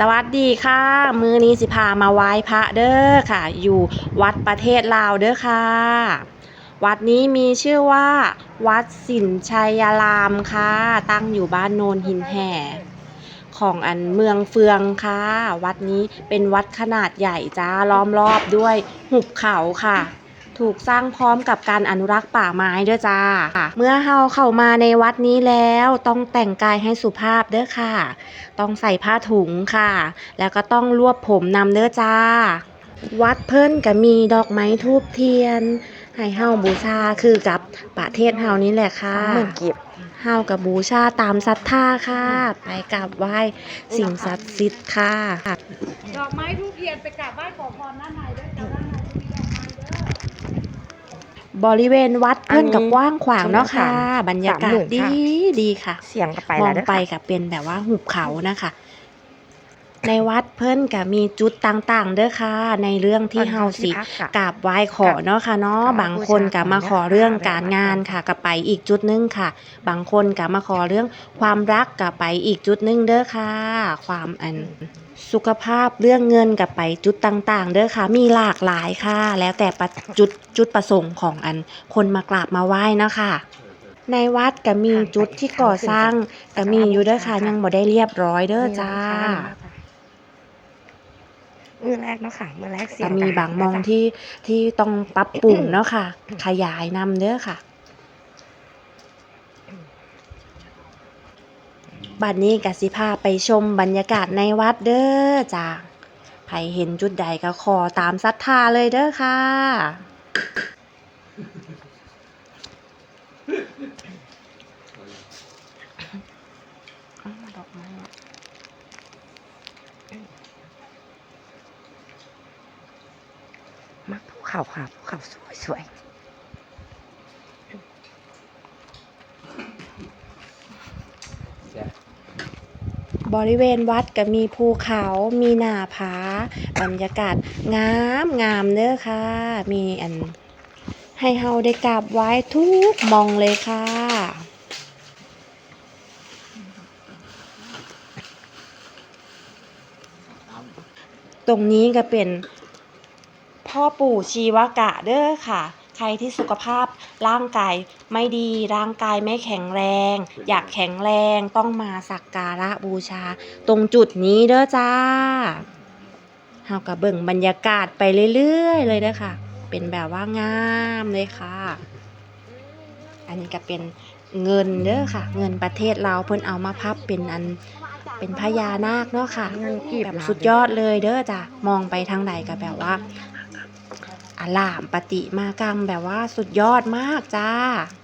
สวัสดีค่ะ มือนี้สิพามาไหว้พระเด้อค่ะ อยู่วัดประเทศลาวเด้อค่ะ วัดนี้มีชื่อว่า วัดสินชัยรามค่ะ ตั้งอยู่บ้านโนนหินแห่ ของอันเมืองเฟืองค่ะ วัดนี้เป็นวัดขนาดใหญ่จ้าล้อมรอบด้วยหุบเขาค่ะ ถูกสร้างพร้อมกับการอนุรักษ์ป่าไม้ด้วยจ้า เมื่อเฮาเข้ามาในวัดนี้แล้วต้องแต่งกายให้สุภาพเด้อค่ะ ต้องใส่ผ้าถุงค่ะ แล้วก็ต้องรวบผมนำเด้อจ้า วัดเพิ่นก็มีดอกไม้ทูบเทียน ให้เฮาบูชาคือกับประเทศเฮานี่แหละค่ะหมื่นกีบเฮากับบูชาตามศรัทธาค่ะ ไปกราบไหว้สิ่งศักดิ์สิทธิ์ค่ะ ดอกไม้ทูบเทียนไปกราบไหว้ขอพรด้านในด้วยจ้าด้านในจะมีดอกไม้เด้อ บริเวณวัดเพิ่นกับอันนี้กว้างขวางเนาะค่ะสามบรรยากาศสามหมื่นดีค่ะดีค่ะ เสียงก็ไปมอแล้วงเด้อ ไปค่ะกับเป็นแบบว่าหุบเขานะคะ ในวัดเพิ่นก็มีจุดต่างๆ เด้อค่ะ ในเรื่องที่เฮาสิพักอะกราบไหว้ขอเนาะค่ะเนาะกราบบางคนก็มาขอเรื่องการงานบูชาค่ะก็ไปอีกจุดหนึงค่ะ บางคนก็มาขอเรื่องความรักก็ไปอีกจุดหนึงเด้อค่ะ ความอันสุขภาพเรื่องเงินก็ไปจุดต่างๆ เด้อค่ะ มีหลากหลายค่ะ แล้วแต่ประจุดจุดประสงค์ของอัน คนมากราบมาไหว้เนาะค่ะในวัดก็มีจุดที่ก่อสร้างก็มีอยู่เด้อค่ะยังบ่ได้เรียบร้อยเด้อจ้า มือแรกเนาะค่ะมือแรกเสียก็งมีบางมองที่ที่ต้องปรับปรุงเนาะค่ะ ขยายนำเด้อค่ะบัดนี้กสิพาไปชมบรรยากาศในวัดเด้อจ้าใครเห็นจุดใดก็ขอตามศรัทธาเลยเด้อค่ะ เขาค่ะภูเขาสวยสวยบริเวณวัดก็มีภูเขามีหน้าผา บรรยากาศงามงามเด้อค่ะ มีอัน ให้เฮาได้กราบไหว้ทุกหมองเลยค่ะตรงนี้ก็เป็น พ่อปู่ชีวกะเด้อค่ะ ใครที่สุขภาพร่างกายไม่ดีร่างกายไม่แข็งแรง อยากแข็งแรงต้องมาสักการะบูชา ตรงจุดนี้เด้อจ้าเฮากับเบิ่งบรรยากาศไปเรื่อยๆ เลยเด้อค่ะ เป็นแบบว่างามเลยค่ะ อันนี้ก็เป็นเงินเด้อค่ะ เงินประเทศเราวเพิ่นเอามาพับเป็นอันเป็นพญานาคเนาะค่ะเงินกีบแบบสุดยอดเลยเด้อจ้ะมองไปทางใดก็แบบว่าอ ลามปฏิมากรรมแบบว่าสุดยอดมากจ้าเ